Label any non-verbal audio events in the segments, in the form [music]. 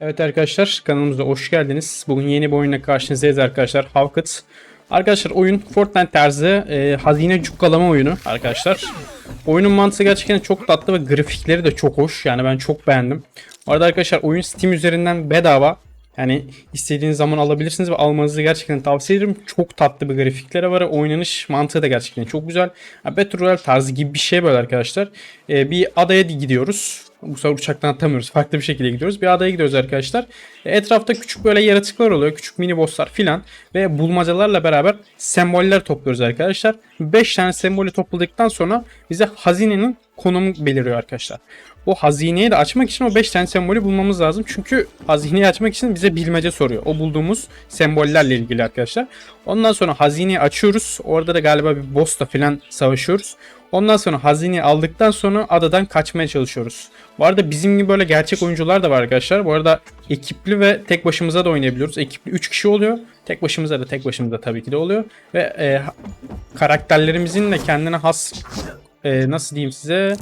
Evet arkadaşlar kanalımıza hoş geldiniz. Bugün yeni bir oyunla karşınızdayız arkadaşlar. Havkıt. Arkadaşlar oyun Fortnite tarzı e, hazine cukkalama oyunu arkadaşlar. Oyunun mantığı gerçekten çok tatlı ve grafikleri de çok hoş. Yani ben çok beğendim. Bu arada arkadaşlar oyun Steam üzerinden bedava. Yani istediğiniz zaman alabilirsiniz ve almanızı gerçekten tavsiye ederim. Çok tatlı bir grafikleri var. Oynanış mantığı da gerçekten çok güzel. Ha, Battle Royale tarzı gibi bir şey böyle arkadaşlar. Ee, bir adaya gidiyoruz. Bu sefer uçaktan atamıyoruz. Farklı bir şekilde gidiyoruz. Bir adaya gidiyoruz arkadaşlar. E, Etrafta küçük böyle yaratıklar oluyor. Küçük mini bosslar filan. Ve bulmacalarla beraber semboller topluyoruz arkadaşlar. 5 tane sembolü topladıktan sonra bize hazinenin konumu beliriyor arkadaşlar. O hazineyi de açmak için o 5 tane sembolü bulmamız lazım. Çünkü hazineyi açmak için bize bilmece soruyor. O bulduğumuz sembollerle ilgili arkadaşlar. Ondan sonra hazineyi açıyoruz. Orada da galiba bir boss'la falan savaşıyoruz. Ondan sonra hazineyi aldıktan sonra adadan kaçmaya çalışıyoruz. Bu arada bizim gibi böyle gerçek oyuncular da var arkadaşlar. Bu arada ekipli ve tek başımıza da oynayabiliyoruz. Ekipli 3 kişi oluyor. Tek başımıza da tek başımıza tabii ki de oluyor. Ve e, karakterlerimizin de kendine has e, nasıl diyeyim size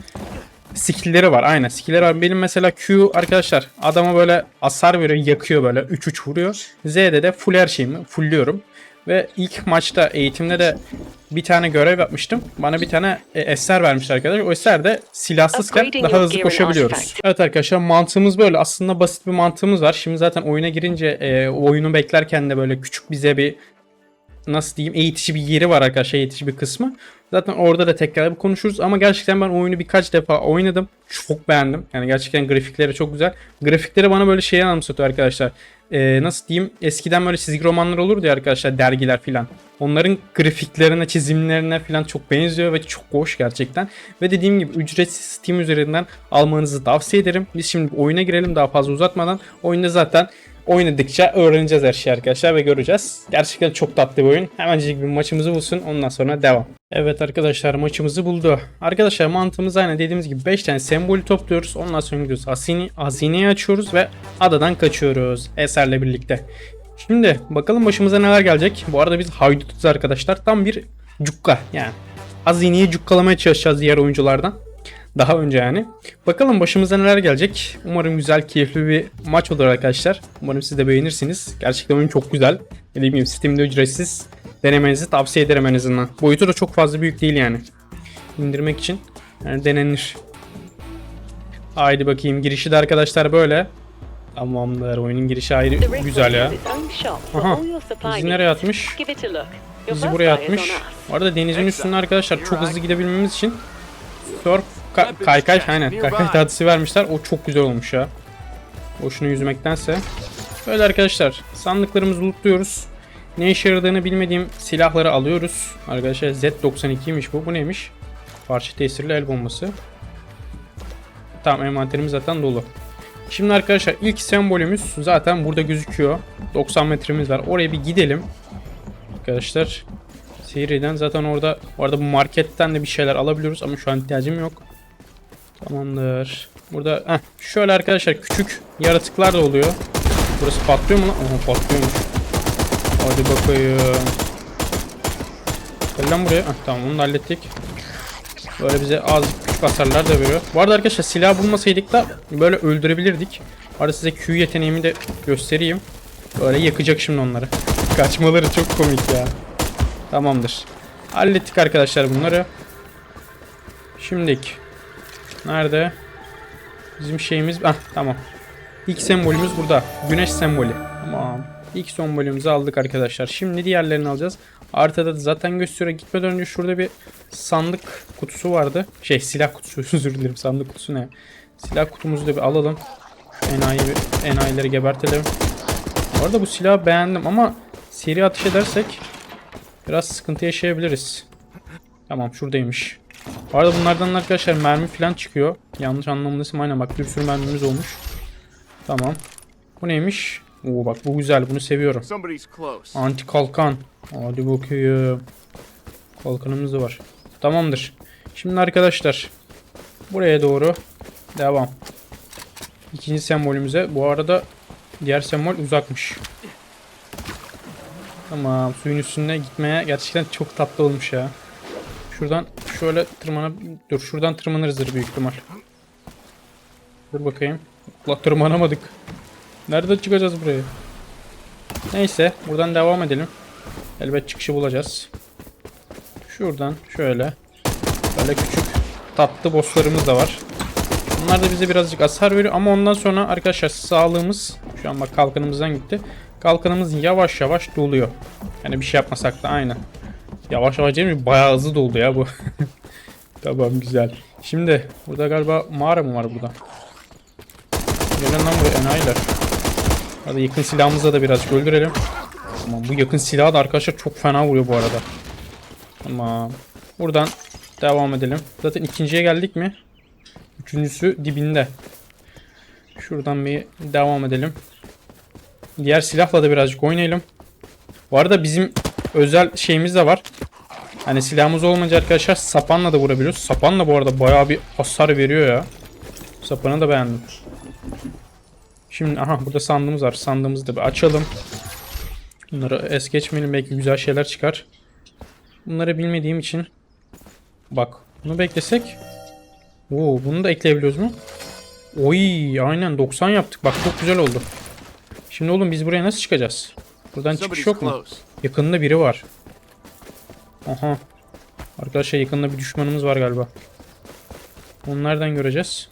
skill'leri var. Aynen skill'leri var. Benim mesela Q arkadaşlar adama böyle hasar veriyor, yakıyor böyle 3-3 vuruyor. Z'de de full her şeyimi fullüyorum. Ve ilk maçta eğitimde de bir tane görev yapmıştım. Bana bir tane e, eser vermişler arkadaşlar. O eser de silahsızken daha hızlı koşabiliyoruz. Evet arkadaşlar mantığımız böyle. Aslında basit bir mantığımız var. Şimdi zaten oyuna girince e, oyunu beklerken de böyle küçük bize bir nasıl diyeyim eğitici bir yeri var arkadaşlar eğitici bir kısmı. Zaten orada da tekrar bir konuşuruz ama gerçekten ben oyunu birkaç defa oynadım. Çok beğendim. Yani gerçekten grafikleri çok güzel. Grafikleri bana böyle şeyi anımsatıyor arkadaşlar. Ee, nasıl diyeyim eskiden böyle çizgi romanlar olurdu ya arkadaşlar dergiler filan. Onların grafiklerine, çizimlerine filan çok benziyor ve çok hoş gerçekten. Ve dediğim gibi ücretsiz Steam üzerinden almanızı tavsiye ederim. Biz şimdi oyuna girelim daha fazla uzatmadan. Oyunda zaten oynadıkça öğreneceğiz her şeyi arkadaşlar ve göreceğiz. Gerçekten çok tatlı bir oyun. Hemencik bir maçımızı bulsun ondan sonra devam. Evet arkadaşlar maçımızı buldu. Arkadaşlar mantığımız aynı dediğimiz gibi 5 tane sembolü topluyoruz. Ondan sonra gidiyoruz hazine, hazineyi açıyoruz ve adadan kaçıyoruz Eser'le birlikte. Şimdi bakalım başımıza neler gelecek. Bu arada biz haydutuz arkadaşlar. Tam bir cukka yani. Hazineyi cukkalamaya çalışacağız diğer oyunculardan. Daha önce yani. Bakalım başımıza neler gelecek. Umarım güzel, keyifli bir maç olur arkadaşlar. Umarım siz de beğenirsiniz. Gerçekten oyun çok güzel. Dediğim gibi Steam'de ücretsiz. Denemenizi tavsiye ederim en azından. Boyutu da çok fazla büyük değil yani. İndirmek için yani denenir. Haydi bakayım girişi de arkadaşlar böyle. Tamamdır oyunun girişi ayrı güzel ya. Aha. Bizi nereye atmış? Bizi buraya atmış. Bu arada denizin üstünde arkadaşlar çok hızlı gidebilmemiz için surf ka- kaykay aynen kaykay tahtası vermişler. O çok güzel olmuş ya. Boşuna yüzmektense. Böyle arkadaşlar sandıklarımızı lootluyoruz. Ne işe yaradığını bilmediğim silahları alıyoruz. Arkadaşlar Z92'ymiş bu. Bu neymiş? Parça tesirli el bombası. Tamam envanterimiz zaten dolu. Şimdi arkadaşlar ilk sembolümüz zaten burada gözüküyor. 90 metremiz var. Oraya bir gidelim. Arkadaşlar Seyir'den zaten orada bu arada bu marketten de bir şeyler alabiliyoruz ama şu an ihtiyacım yok. Tamamdır. Burada heh, şöyle arkadaşlar küçük yaratıklar da oluyor. Burası patlıyor mu lan? Oha patlıyormuş. Hadi bakayım. Gel lan buraya. Heh, tamam onu hallettik. Böyle bize az küçük hasarlar da veriyor. Bu arada arkadaşlar silah bulmasaydık da böyle öldürebilirdik. Arada size Q yeteneğimi de göstereyim. Böyle yakacak şimdi onları. [laughs] Kaçmaları çok komik ya. Tamamdır. Hallettik arkadaşlar bunları. Şimdilik. Nerede? Bizim şeyimiz... Ah tamam. İlk sembolümüz burada. Güneş sembolü. Tamam. İlk sembolümüzü aldık arkadaşlar. Şimdi diğerlerini alacağız. Haritada da zaten gösteriyor. Gitmeden önce şurada bir sandık kutusu vardı. Şey silah kutusu [laughs] özür dilerim. Sandık kutusu ne? Silah kutumuzu da bir alalım. Enayi, enayileri gebertelim. Bu arada bu silahı beğendim ama seri atış edersek biraz sıkıntı yaşayabiliriz. Tamam şuradaymış. Bu arada bunlardan arkadaşlar mermi falan çıkıyor. Yanlış anlamadıysam aynen bak bir sürü mermimiz olmuş. Tamam. Bu neymiş? Oo bak bu güzel bunu seviyorum. Anti kalkan. Hadi bakayım. Kalkanımız da var. Tamamdır. Şimdi arkadaşlar buraya doğru devam. İkinci sembolümüze. Bu arada diğer sembol uzakmış. Tamam suyun üstünde gitmeye gerçekten çok tatlı olmuş ya. Şuradan şöyle tırmanıp dur şuradan tırmanırızdır büyük ihtimal. Dur bakayım. Allah tırmanamadık. Nereden çıkacağız buraya? Neyse buradan devam edelim. Elbet çıkışı bulacağız. Şuradan şöyle. Böyle küçük tatlı bosslarımız da var. Bunlar da bize birazcık hasar veriyor ama ondan sonra arkadaşlar sağlığımız şu an bak kalkanımızdan gitti. Kalkanımız yavaş yavaş doluyor. Yani bir şey yapmasak da aynen. Yavaş yavaş değil mi? Bayağı hızlı doldu ya bu. [laughs] tamam güzel. Şimdi burada galiba mağara mı var burada? Gelin lan buraya enayiler. Hadi yakın silahımızla da birazcık öldürelim. Tamam bu yakın silah da arkadaşlar çok fena vuruyor bu arada. Tamam. Buradan devam edelim. Zaten ikinciye geldik mi? Üçüncüsü dibinde. Şuradan bir devam edelim. Diğer silahla da birazcık oynayalım. Bu arada bizim özel şeyimiz de var. Hani silahımız olmayınca arkadaşlar sapanla da vurabiliyoruz. Sapanla bu arada bayağı bir hasar veriyor ya. Sapanı da beğendim. Şimdi aha burada sandığımız var. Sandığımızı da bir açalım. Bunları es geçmeyelim belki güzel şeyler çıkar. Bunları bilmediğim için bak bunu beklesek Oo bunu da ekleyebiliyoruz mu? Oy aynen 90 yaptık. Bak çok güzel oldu. Şimdi oğlum biz buraya nasıl çıkacağız? Buradan çıkış yok mu? Yakında biri var. Aha. Arkadaşlar yakında bir düşmanımız var galiba. Onu nereden göreceğiz?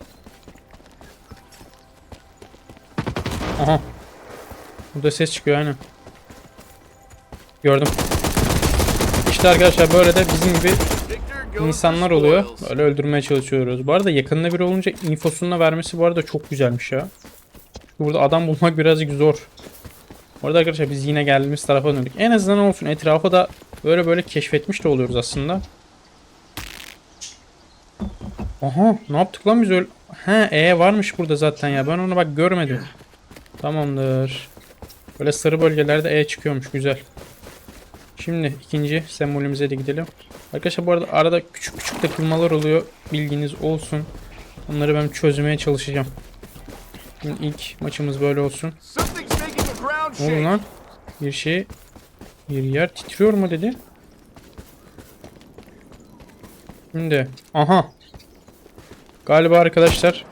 Aha. Burada ses çıkıyor aynen. Gördüm. İşte arkadaşlar böyle de bizim gibi insanlar oluyor. Böyle öldürmeye çalışıyoruz. Bu arada yakında biri olunca infosunu da vermesi bu arada çok güzelmiş ya. Burada adam bulmak birazcık zor. Bu arada arkadaşlar biz yine geldiğimiz tarafa döndük. En azından olsun etrafa da böyle böyle keşfetmiş de oluyoruz aslında. Aha ne yaptık lan biz öyle... He E varmış burada zaten ya. Ben onu bak görmedim. Tamamdır. Böyle sarı bölgelerde E çıkıyormuş güzel. Şimdi ikinci sembolümüze de gidelim. Arkadaşlar bu arada arada küçük küçük takılmalar oluyor. Bilginiz olsun. Onları ben çözmeye çalışacağım. Şimdi ilk maçımız böyle olsun. Oldu shake. lan? Bir şey bir yer titriyor mu dedi. Şimdi aha. Galiba arkadaşlar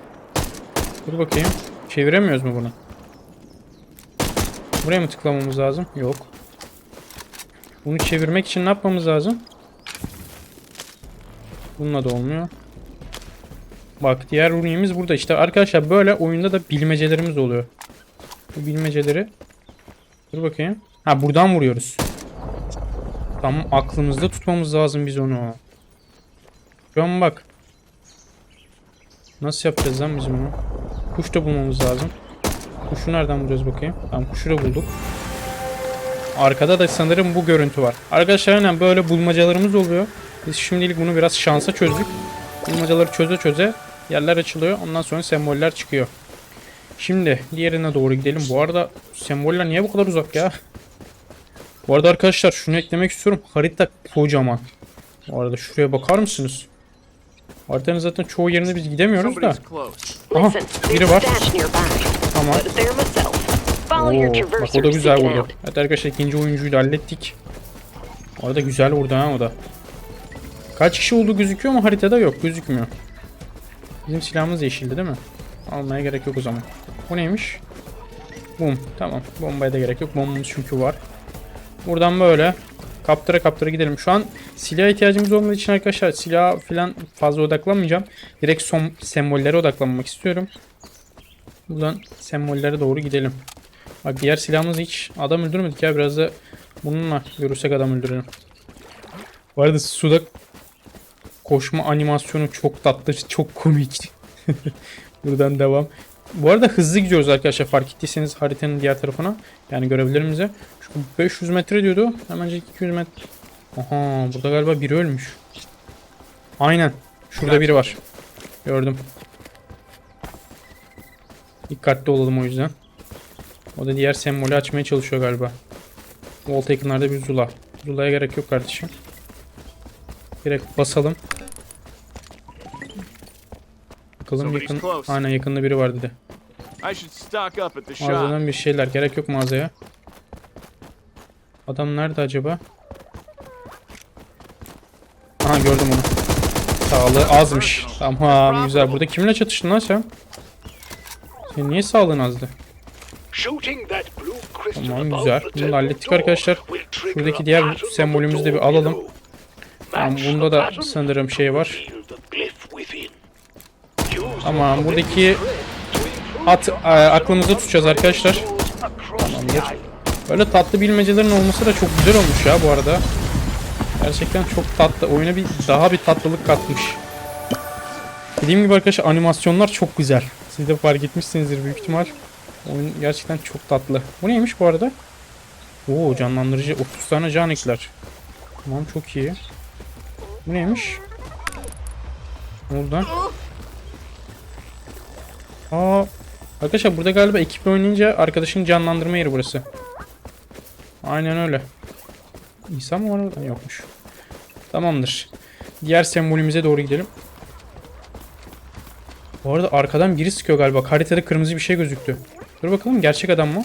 Dur bakayım. Çeviremiyoruz mu bunu? Buraya mı tıklamamız lazım? Yok. Bunu çevirmek için ne yapmamız lazım? Bununla da olmuyor. Bak diğer runyemiz burada. İşte arkadaşlar böyle oyunda da bilmecelerimiz oluyor. Bu bilmeceleri Dur bakayım. Ha buradan vuruyoruz. Tamam aklımızda tutmamız lazım biz onu. Şu an bak. Nasıl yapacağız lan biz bunu? Kuş da bulmamız lazım. Kuşu nereden vuruyoruz bakayım. Tamam kuşu da bulduk. Arkada da sanırım bu görüntü var. Arkadaşlar aynen böyle bulmacalarımız oluyor. Biz şimdilik bunu biraz şansa çözdük. Bulmacaları çöze çöze yerler açılıyor. Ondan sonra semboller çıkıyor. Şimdi diğerine doğru gidelim. Bu arada semboller niye bu kadar uzak ya? Bu arada arkadaşlar şunu eklemek istiyorum. Harita kocaman. Bu arada şuraya bakar mısınız? Haritanın zaten çoğu yerine biz gidemiyoruz da. Aha biri var. Tamam. Oo, bak o da güzel vurdu. Evet arkadaşlar ikinci oyuncuyu da hallettik. Bu arada güzel vurdu ha o da. Kaç kişi olduğu gözüküyor mu haritada yok gözükmüyor. Bizim silahımız yeşildi değil mi? Almaya gerek yok o zaman. Bu neymiş? Bum tamam bombaya da gerek yok bombamız çünkü var. Buradan böyle kaptıra kaptıra gidelim. Şu an silah ihtiyacımız olmadığı için arkadaşlar silah falan fazla odaklanmayacağım. Direkt son sembollere odaklanmak istiyorum. Buradan sembollere doğru gidelim. Bak diğer silahımız hiç adam öldürmedik ya biraz da bununla görürsek adam öldürelim. Bu arada suda koşma animasyonu çok tatlı, çok komik. [laughs] Buradan devam. Bu arada hızlı gidiyoruz arkadaşlar fark ettiyseniz haritanın diğer tarafına. Yani görevlerimize. Şu 500 metre diyordu. Hemencik 200 metre. Aha burada galiba biri ölmüş. Aynen. Şurada biri var. Gördüm. Dikkatli olalım o yüzden. O da diğer sembolü açmaya çalışıyor galiba. Wall Taken'larda bir Zula. Zula'ya gerek yok kardeşim. Direkt basalım. Bakalım yakın. Aynen yakında biri var dedi. I should stock up at the shop. Mağazadan bir şeyler. Gerek yok mağazaya. Adam nerede acaba? Aha gördüm onu. Sağlığı azmış. Tamam güzel. Burada kiminle çatıştın lan sen? Senin niye sağlığın azdı? Tamam güzel. Bunu hallettik arkadaşlar. Şuradaki diğer sembolümüzü de bir alalım. Tamam bunda da sanırım şey var. Tamam buradaki at e, aklımızda tutacağız arkadaşlar. Tamamdır. Böyle tatlı bilmecelerin olması da çok güzel olmuş ya bu arada. Gerçekten çok tatlı. Oyuna bir daha bir tatlılık katmış. Dediğim gibi arkadaşlar animasyonlar çok güzel. Siz de fark etmişsinizdir büyük ihtimal. Oyun gerçekten çok tatlı. Bu neymiş bu arada? Oo canlandırıcı 30 tane can ekler. Tamam çok iyi. Bu neymiş? Buradan. Aa, arkadaşlar burada galiba ekiple oynayınca arkadaşın canlandırma yeri burası. Aynen öyle. İnsan mı var orada? Yokmuş. Tamamdır. Diğer sembolümüze doğru gidelim. Bu arada arkadan biri sıkıyor galiba. Haritada kırmızı bir şey gözüktü. Dur bakalım gerçek adam mı?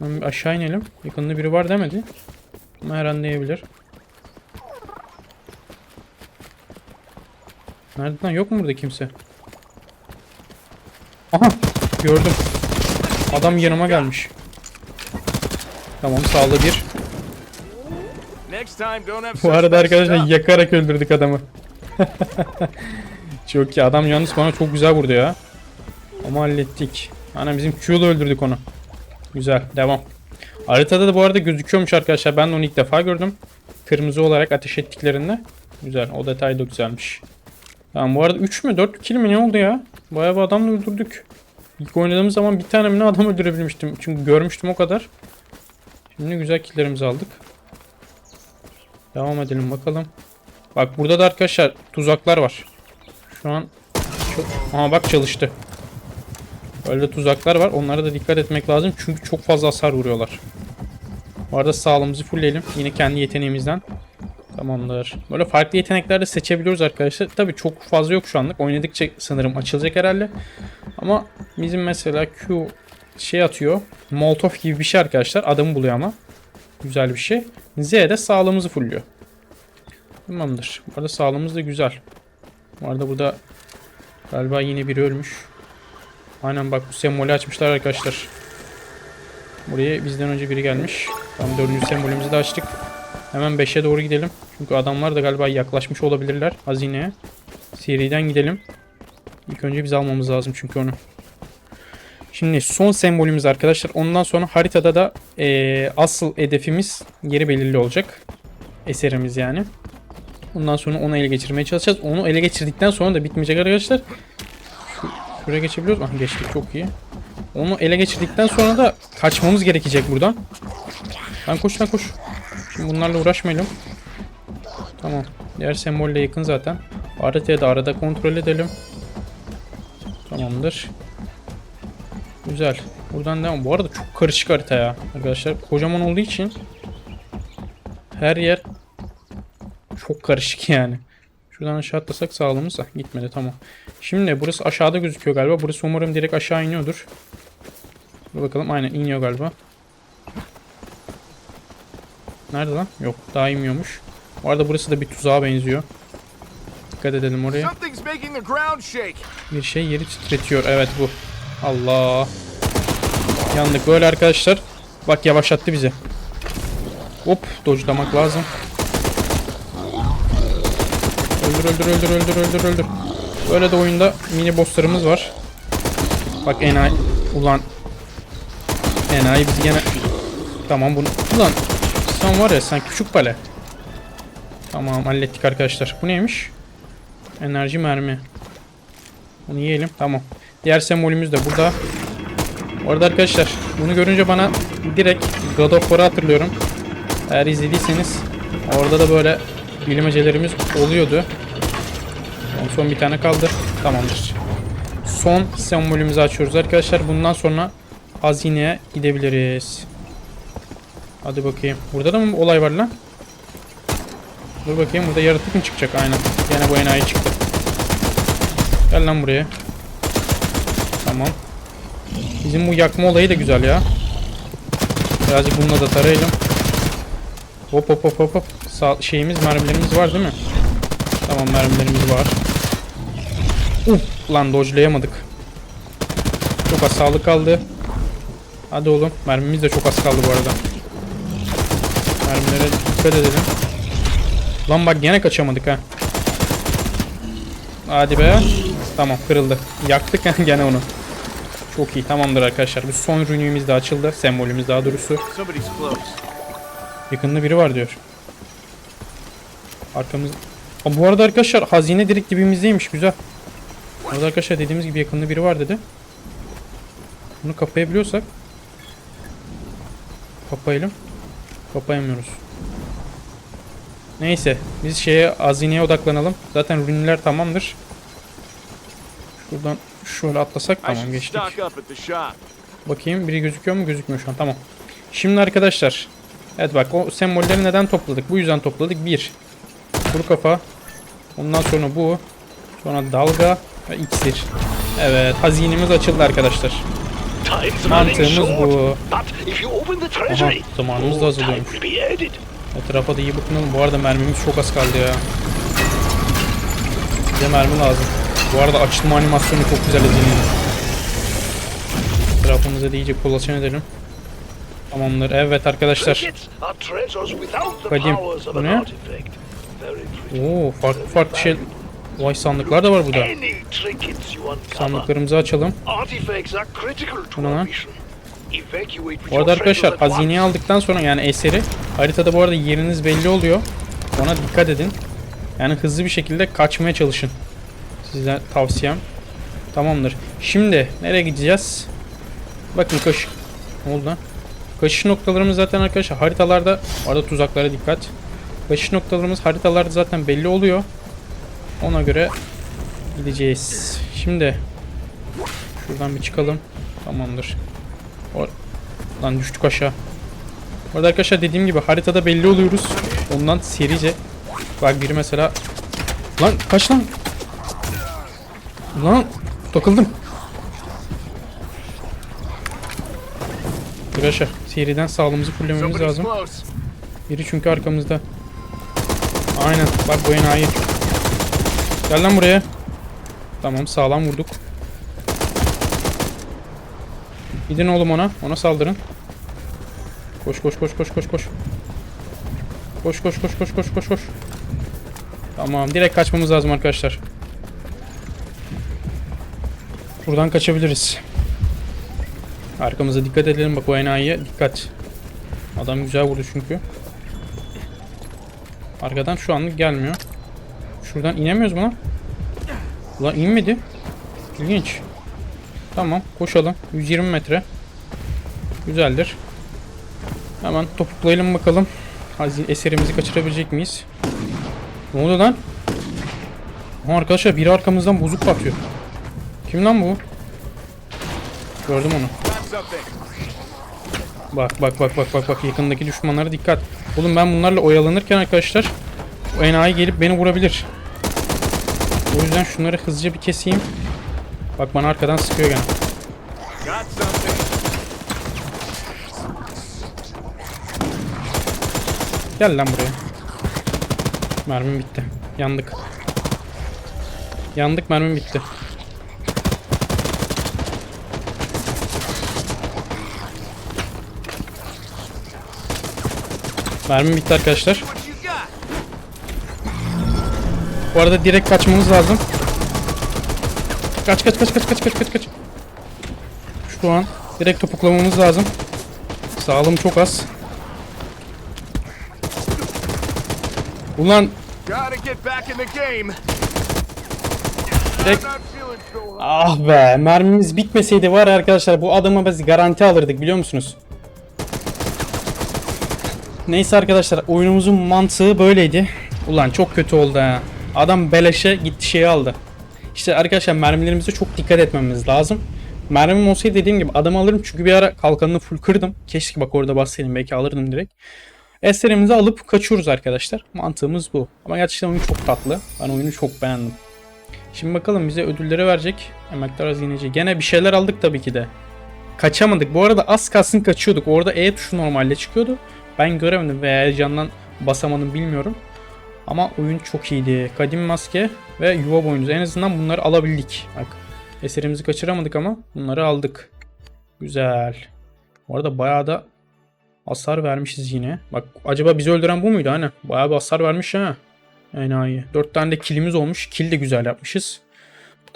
Bir aşağı inelim. Yakında biri var demedi. Ama her an diyebilir. Nerede lan? Yok mu burada kimse? Gördüm. Adam yanıma gelmiş. Tamam sağlı bir. Bu arada arkadaşlar yakarak öldürdük adamı. [laughs] çok iyi. Adam yalnız bana çok güzel vurdu ya. Ama hallettik. Hani bizim Q'la öldürdük onu. Güzel. Devam. Haritada da bu arada gözüküyormuş arkadaşlar. Ben de onu ilk defa gördüm. Kırmızı olarak ateş ettiklerinde. Güzel. O detay da güzelmiş. Tamam bu arada 3 mü 4 kill mi ne oldu ya? Bayağı bir adamla öldürdük. İlk oynadığımız zaman bir tane mi ne adam öldürebilmiştim. Çünkü görmüştüm o kadar. Şimdi güzel killlerimizi aldık. Devam edelim bakalım. Bak burada da arkadaşlar tuzaklar var. Şu an. Aha bak çalıştı. Böyle tuzaklar var. Onlara da dikkat etmek lazım. Çünkü çok fazla hasar vuruyorlar. Bu arada sağlığımızı fullleyelim. Yine kendi yeteneğimizden. Tamamdır. Böyle farklı yetenekler de seçebiliyoruz arkadaşlar. Tabi çok fazla yok şu anlık. Oynadıkça sanırım açılacak herhalde. Ama bizim mesela Q şey atıyor. Molotov gibi bir şey arkadaşlar. Adamı buluyor ama. Güzel bir şey. Z de sağlığımızı fullüyor. Tamamdır. Bu arada sağlığımız da güzel. Bu arada burada galiba yine biri ölmüş. Aynen bak bu sembolü açmışlar arkadaşlar. Buraya bizden önce biri gelmiş. Tam dördüncü sembolümüzü de açtık. Hemen 5'e doğru gidelim. Çünkü adamlar da galiba yaklaşmış olabilirler hazineye. Seriden gidelim. İlk önce biz almamız lazım çünkü onu. Şimdi son sembolümüz arkadaşlar. Ondan sonra haritada da eee, asıl hedefimiz yeri belirli olacak. Eserimiz yani. Ondan sonra onu ele geçirmeye çalışacağız. Onu ele geçirdikten sonra da bitmeyecek arkadaşlar. Şu, şuraya geçebiliyoruz? Ah, geçtik çok iyi. Onu ele geçirdikten sonra da kaçmamız gerekecek buradan. Lan koş lan koş. Şimdi bunlarla uğraşmayalım. Tamam. Diğer sembolle yakın zaten. Haritayı da arada kontrol edelim. Tamamdır. Güzel. Buradan devam. Bu arada çok karışık harita ya. Arkadaşlar kocaman olduğu için her yer çok karışık [laughs] yani. Şuradan aşağı atlasak sağlığımız Ah, gitmedi tamam. Şimdi burası aşağıda gözüküyor galiba. Burası umarım direkt aşağı iniyordur. Dur bakalım aynen iniyor galiba. Nerede lan? Yok daha inmiyormuş. Bu arada burası da bir tuzağa benziyor. Dikkat edelim oraya. Bir şey yeri titretiyor. Evet bu. Allah. Yandık böyle arkadaşlar. Bak yavaşlattı bizi. Hop dodge'lamak lazım. Öldür öldür öldür öldür öldür öldür. Böyle de oyunda mini bosslarımız var. Bak enayi. Ulan. Enayi bizi gene... Tamam bunu... Ulan. Sen var ya sen küçük bale. Tamam hallettik arkadaşlar. Bu neymiş? Enerji mermi. Bunu yiyelim. Tamam. Diğer sembolümüz de burada. Bu arada arkadaşlar bunu görünce bana direkt God of War'ı hatırlıyorum. Eğer izlediyseniz orada da böyle bilmecelerimiz oluyordu. Son, son bir tane kaldı. Tamamdır. Son sembolümüzü açıyoruz arkadaşlar. Bundan sonra hazineye gidebiliriz. Hadi bakayım. Burada da mı olay var lan? Dur bakayım burada yaratık mı çıkacak? Aynen. Yine bu enayi çıktı. Gel lan buraya. Tamam. Bizim bu yakma olayı da güzel ya. Birazcık bununla da tarayalım. Hop hop hop hop hop. Şeyimiz mermilerimiz var değil mi? Tamam mermilerimiz var. Uf lan dodge'layamadık. Çok az sağlık kaldı. Hadi oğlum. Mermimiz de çok az kaldı bu arada. Mermilere dikkat edelim. Lan bak gene kaçamadık ha. Hadi be. Tamam kırıldı. Yaktık [laughs] gene onu. Çok iyi tamamdır arkadaşlar. Bu son rünümüz de açıldı. Sembolümüz daha doğrusu. Yakında biri var diyor. Arkamız... Aa, bu arada arkadaşlar hazine direkt dibimizdeymiş güzel. Bu arada arkadaşlar dediğimiz gibi yakında biri var dedi. Bunu kapayabiliyorsak. Kapayalım. Kapayamıyoruz. Neyse biz şeye hazineye odaklanalım. Zaten ürünler tamamdır. Şuradan şöyle atlasak tamam geçtik. Bakayım biri gözüküyor mu? Gözükmüyor şu an. Tamam. Şimdi arkadaşlar. Evet bak o sembolleri neden topladık? Bu yüzden topladık. Bir. Kuru kafa. Ondan sonra bu. Sonra dalga ve iksir. Evet hazinemiz açıldı arkadaşlar. Mantığımız bu. Aha zamanımız da azalıyormuş. Etrafa da iyi bakınalım. Bu arada mermimiz çok az kaldı ya. Bize mermi lazım. Bu arada açılma animasyonu çok güzel izleniyor. Etrafımıza da iyice kolaçan edelim. Tamamdır. Evet arkadaşlar. Kadim, bu ne? Oo farklı farklı şey. Vay sandıklar da var burada. Sandıklarımızı açalım. Bu ne lan? Bu arada arkadaşlar hazineyi aldıktan sonra yani eseri haritada bu arada yeriniz belli oluyor. Ona dikkat edin. Yani hızlı bir şekilde kaçmaya çalışın. Size tavsiyem. Tamamdır. Şimdi nereye gideceğiz? Bakın kaşık. Ne oldu lan? Kaçış noktalarımız zaten arkadaşlar haritalarda. Bu arada tuzaklara dikkat. Kaçış noktalarımız haritalarda zaten belli oluyor. Ona göre gideceğiz. Şimdi şuradan bir çıkalım. Tamamdır. O- Lan düştük aşağı. Orada arkadaşlar dediğim gibi haritada belli oluyoruz. Ondan serice. Bak biri mesela. Lan kaç lan. Lan takıldım. Arkadaşlar seriden sağlığımızı fullememiz lazım. Biri çünkü arkamızda. Aynen. Bak bu enayi. Gel lan buraya. Tamam sağlam vurduk. Gidin oğlum ona. Ona saldırın. Koş koş koş koş koş koş. Koş koş koş koş koş koş koş. Tamam direkt kaçmamız lazım arkadaşlar. Buradan kaçabiliriz. Arkamıza dikkat edelim bak o enayiye dikkat. Adam güzel vurdu çünkü. Arkadan şu anlık gelmiyor. Şuradan inemiyoruz mu lan? Ulan inmedi. İlginç. Tamam koşalım. 120 metre. Güzeldir. Hemen topuklayalım bakalım. Eserimizi kaçırabilecek miyiz? Ne oldu lan? Aha, arkadaşlar biri arkamızdan bozuk batıyor. Kim lan bu? Gördüm onu. Bak bak bak bak bak bak yakındaki düşmanlara dikkat. Oğlum ben bunlarla oyalanırken arkadaşlar o enayi gelip beni vurabilir. O yüzden şunları hızlıca bir keseyim. Bak bana arkadan sıkıyor gene. Gel lan buraya. Mermim bitti. Yandık. Yandık mermim bitti. Mermim bitti arkadaşlar. Bu arada direkt kaçmamız lazım. Kaç kaç kaç kaç kaç kaç kaç kaç. Şu an direkt topuklamamız lazım. Sağlığım çok az. Ulan direkt. Ah be mermimiz bitmeseydi var arkadaşlar bu adamı biz garanti alırdık biliyor musunuz? Neyse arkadaşlar oyunumuzun mantığı böyleydi. Ulan çok kötü oldu ha. Adam beleşe gitti şeyi aldı. İşte arkadaşlar mermilerimize çok dikkat etmemiz lazım. Mermim olsaydı dediğim gibi adamı alırım çünkü bir ara kalkanını full kırdım. Keşke bak orada bassaydım belki alırdım direkt. Eserimizi alıp kaçıyoruz arkadaşlar. Mantığımız bu. Ama gerçekten oyun çok tatlı. Ben oyunu çok beğendim. Şimdi bakalım bize ödülleri verecek. Emektar hazineci. Gene bir şeyler aldık tabii ki de. Kaçamadık. Bu arada az kalsın kaçıyorduk. Orada E tuşu normalde çıkıyordu. Ben göremedim veya heyecandan basamadım bilmiyorum. Ama oyun çok iyiydi. Kadim maske ve yuva boynuzu. En azından bunları alabildik. Bak eserimizi kaçıramadık ama bunları aldık. Güzel. Bu arada bayağı da hasar vermişiz yine. Bak acaba bizi öldüren bu muydu? Hani bayağı bir hasar vermiş ha. Enayi. 4 tane de kilimiz olmuş. Kill de güzel yapmışız.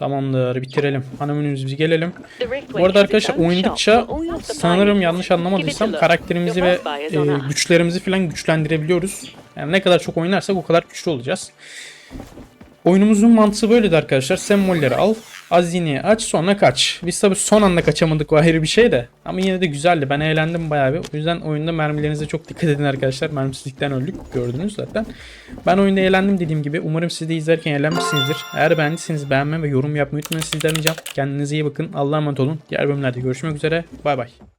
Tamamdır bitirelim. Hanım önümüze gelelim. Bu arada arkadaşlar oynadıkça sanırım yanlış anlamadıysam karakterimizi ve e, güçlerimizi falan güçlendirebiliyoruz. Yani ne kadar çok oynarsak o kadar güçlü olacağız. Oyunumuzun mantığı böyledi arkadaşlar. Sembolleri al, hazineyi aç sonra kaç. Biz tabi son anda kaçamadık o ayrı bir şey de. Ama yine de güzeldi. Ben eğlendim bayağı bir. O yüzden oyunda mermilerinize çok dikkat edin arkadaşlar. Mermisizlikten öldük gördünüz zaten. Ben oyunda eğlendim dediğim gibi. Umarım siz de izlerken eğlenmişsinizdir. Eğer beğendiyseniz beğenme ve yorum yapmayı unutmayın sizden ricam. Kendinize iyi bakın. Allah'a emanet olun. Diğer bölümlerde görüşmek üzere. Bay bay.